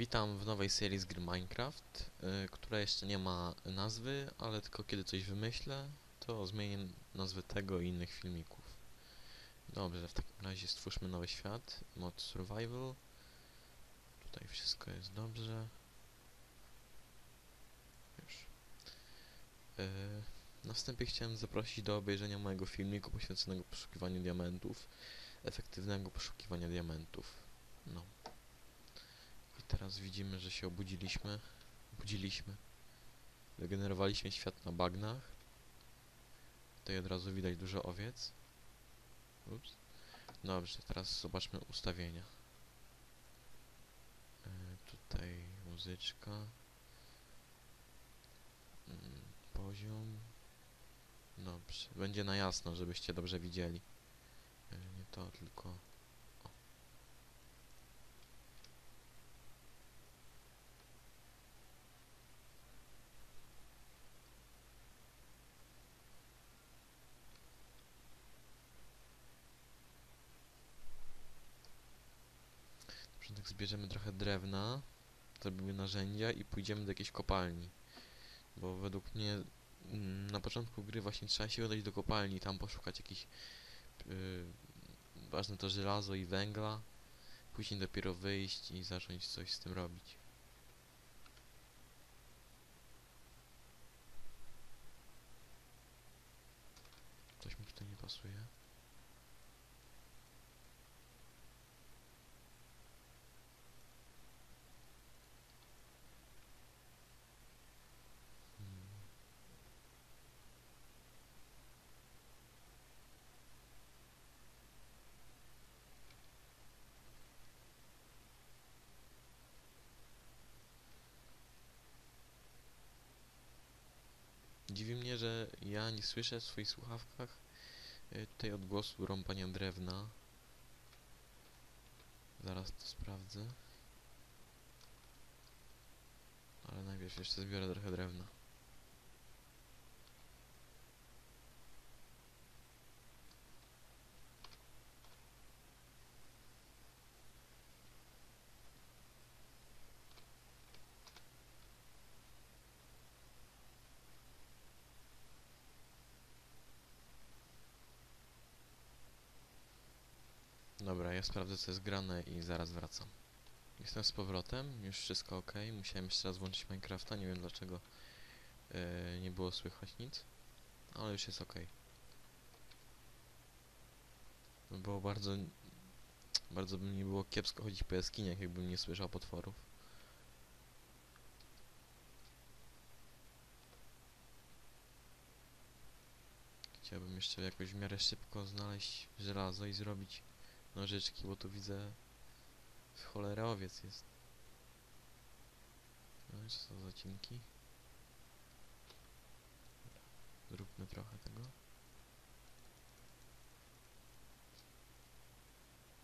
Witam w nowej serii z gry Minecraft, y, która jeszcze nie ma nazwy, ale tylko kiedy coś wymyślę, to zmienię nazwę tego i innych filmików. Dobrze, w takim razie stwórzmy nowy świat, mod survival. Tutaj wszystko jest dobrze. Już. Y, na wstępie chciałem zaprosić do obejrzenia mojego filmiku poświęconego poszukiwaniu diamentów, efektywnego poszukiwania diamentów. No. Teraz widzimy, że się obudziliśmy. Obudziliśmy. Wygenerowaliśmy świat na bagnach. Tutaj od razu widać dużo owiec. Ups. Dobrze, teraz zobaczmy ustawienia. E, tutaj muzyczka. Mm, poziom. Dobrze, będzie na jasno, żebyście dobrze widzieli. E, nie to, tylko... drewna, zrobimy narzędzia i pójdziemy do jakiejś kopalni. Bo według mnie mm, na początku gry właśnie trzeba się udać do kopalni, tam poszukać jakichś yy, ważne to żelazo i węgla, później dopiero wyjść i zacząć coś z tym robić. Dziwi mnie, że ja nie słyszę w swoich słuchawkach y, tutaj odgłosu rąbania drewna. Zaraz to sprawdzę. Ale najpierw jeszcze zbiorę trochę drewna. Dobra, ja sprawdzę co jest grane i zaraz wracam. Jestem z powrotem, już wszystko ok. Musiałem jeszcze raz włączyć Minecrafta, nie wiem dlaczego e, nie było słychać nic, ale już jest ok. Było bardzo, bardzo by mi było kiepsko chodzić po jaskiniach, jakbym nie słyszał potworów. Chciałbym jeszcze jakoś w miarę szybko znaleźć żelazo i zrobić nożyczki, bo tu widzę w cholerę owiec jest. No i co są zacinki? Zróbmy trochę tego.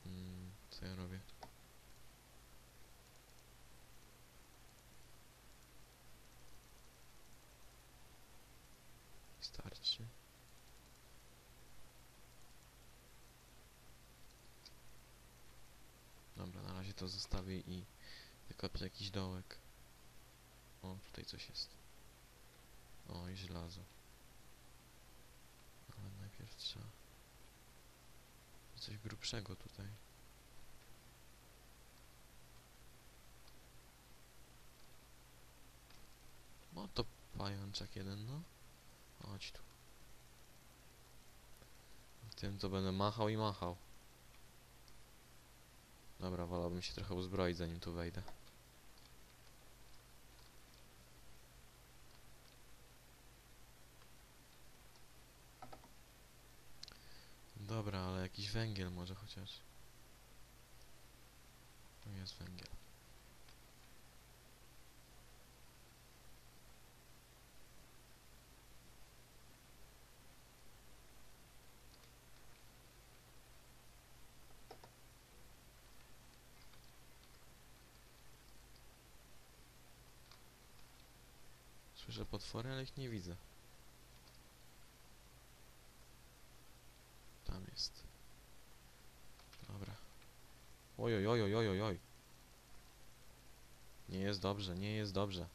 Mm, co ja robię? Starczy. Dobra, na razie to zostawię i wykopię jakiś dołek. O, tutaj coś jest. O, i żelazo. Ale najpierw trzeba... Coś grubszego tutaj. O, to pajączek jeden, no. Chodź tu. Tym to będę machał i machał. Dobra, wolałbym się trochę uzbroić zanim tu wejdę. Dobra, ale jakiś węgiel może chociaż. Tu jest węgiel. Słyszę potwory, ale ich nie widzę. Tam jest. Dobra. Oj, oj, oj, oj, oj, oj. Nie jest dobrze, nie jest dobrze.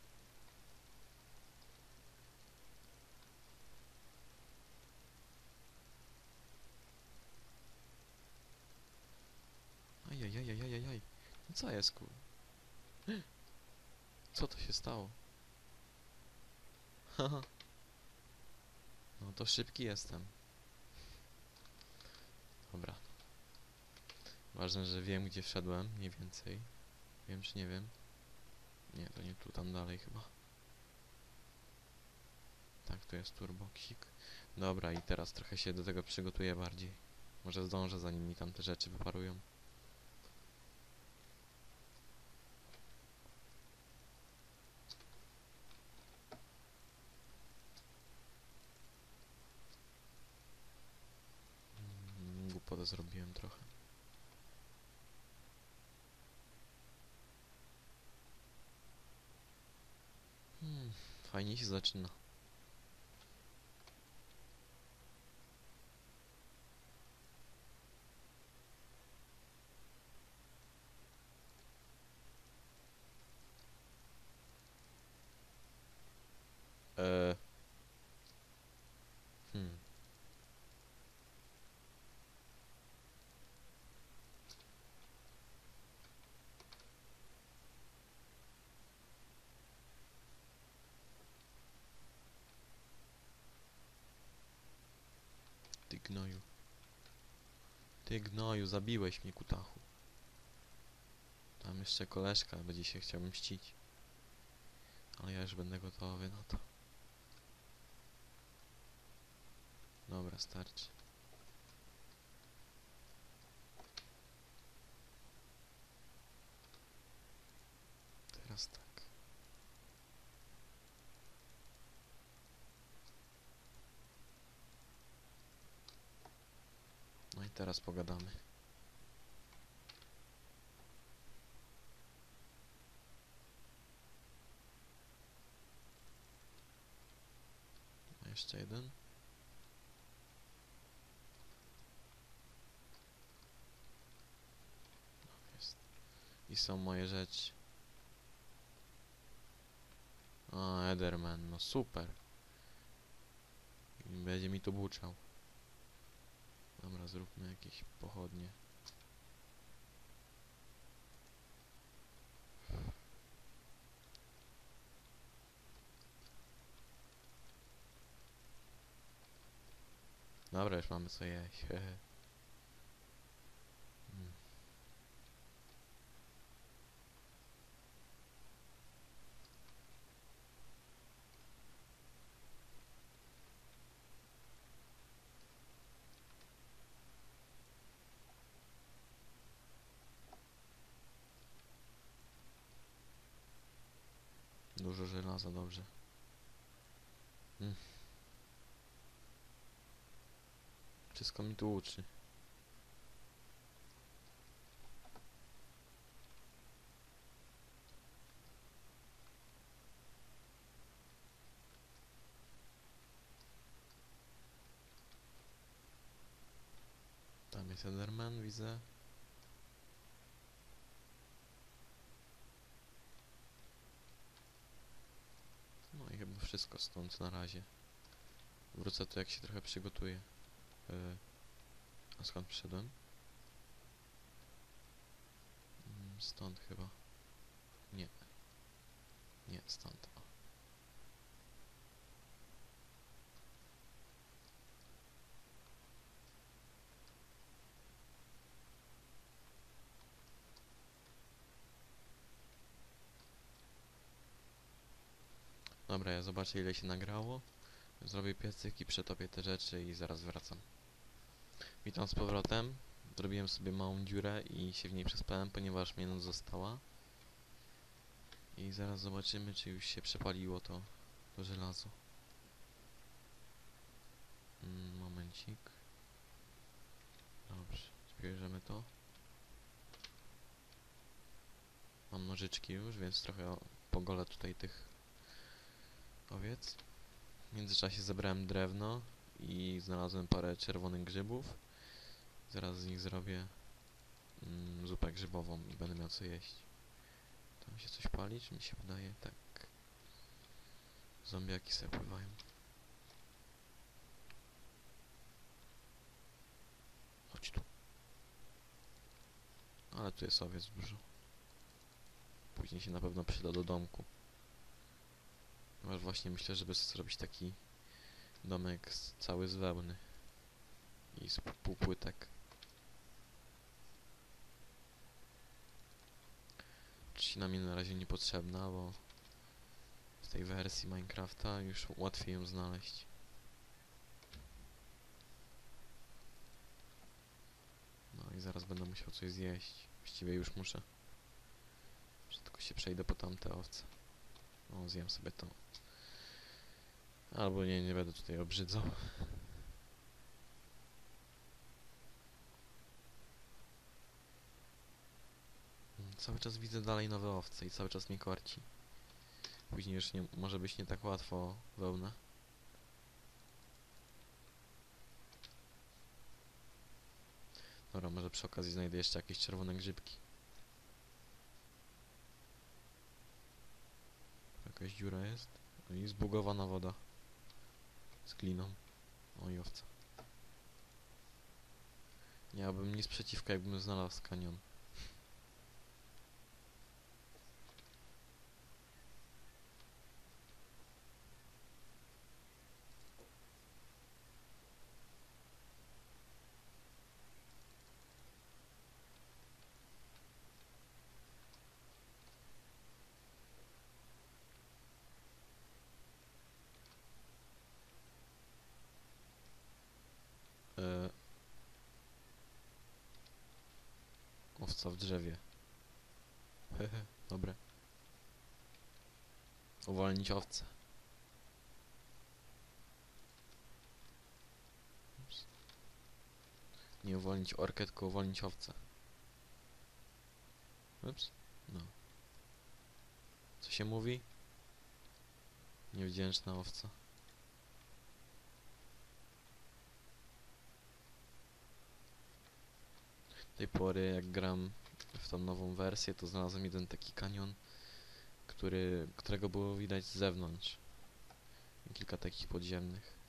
Ajajajajajaj. No co jest kur... Co to się stało? No to szybki jestem. Dobra. Ważne, że wiem gdzie wszedłem, mniej więcej. Wiem czy nie wiem. Nie, to nie tu, tam dalej chyba. Tak, to jest turboksik. Dobra, i teraz trochę się do tego przygotuję bardziej. Może zdążę, zanim mi tam te rzeczy wyparują. Fajnie się zaczyna. Gnoju. Ty gnoju, zabiłeś mnie kutachu. Tam jeszcze koleżka będzie się chciał mścić. Ale ja już będę gotowy na to. Dobra, starczy. Teraz tak. No i teraz pogadamy. Jeszcze jeden. No, jest. I są moje rzeczy. A, Ederman, no super. Będzie mi tu buczał. Dobra, zróbmy jakieś pochodnie. Dobra, już mamy co jeść. Dużo żelaza, dobrze. Mm. Wszystko mi tu uczy. Tam jest Enderman, widzę. No i chyba wszystko stąd na razie. Wrócę tu jak się trochę przygotuję. Yy, a skąd przyszedłem? Mm, Stąd chyba. Nie. Nie, stąd. O. Dobra, ja zobaczę ile się nagrało. Zrobię piecyk i przetopię te rzeczy i zaraz wracam. Witam z powrotem. Zrobiłem sobie małą dziurę i się w niej przespałem, ponieważ mnie noc została. I zaraz zobaczymy, czy już się przepaliło to, to żelazo. Mm, momencik. Dobrze, zbierzemy to. Mam nożyczki już, więc trochę pogolę tutaj tych owiec. W międzyczasie zebrałem drewno i znalazłem parę czerwonych grzybów. Zaraz z nich zrobię mm, zupę grzybową i będę miał co jeść. Tam się coś pali. czy mi się wydaje? Tak. Zombiaki sobie pływają. Chodź tu. Ale tu jest owiec dużo. Później się na pewno przyda do domku. Ponieważ właśnie myślę, żeby zrobić taki domek z, cały z wełny. I z półpłytek. Trzcina mi na razie niepotrzebna, bo w tej wersji Minecrafta już łatwiej ją znaleźć. No i zaraz będę musiał coś zjeść. Właściwie już muszę. Że tylko się przejdę po tamte owce. O, zjem sobie to. Albo nie, nie będę tutaj obrzydzał. Cały czas widzę dalej nowe owce i cały czas mnie korci. Później już nie, może być nie tak łatwo wełnę. Dobra, może przy okazji znajdę jeszcze jakieś czerwone grzybki. Jakaś dziura jest. No i zbugowana woda. Z gliną. O i owca. Nie miałbym nic przeciwko, jakbym znalazł kanion. Owca w drzewie. Hehe, dobre. Uwolnić. Ups. Nie uwolnić orkę, tylko uwolnić owcę. Ups. No. Co się mówi? Niewdzięczna owca. Tej pory, jak gram w tą nową wersję, to znalazłem jeden taki kanion, który, którego było widać z zewnątrz. Kilka takich podziemnych.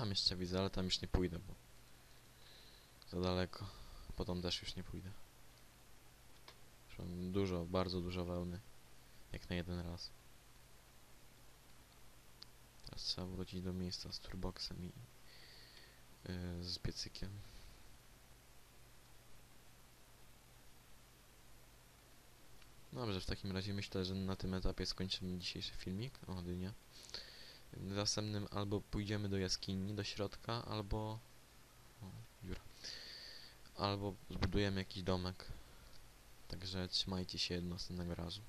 Tam jeszcze widzę, ale tam już nie pójdę, bo za daleko. Potem też już nie pójdę. Dużo, bardzo dużo wełny. Jak na jeden raz. Teraz trzeba wrócić do miejsca z turboksem i yy, z piecykiem. Dobrze, w takim razie myślę, że na tym etapie skończymy dzisiejszy filmik o dynie. W następnym albo pójdziemy do jaskini, do środka, albo... O, dziura. Albo zbudujemy jakiś domek. Także trzymajcie się do następnego razu.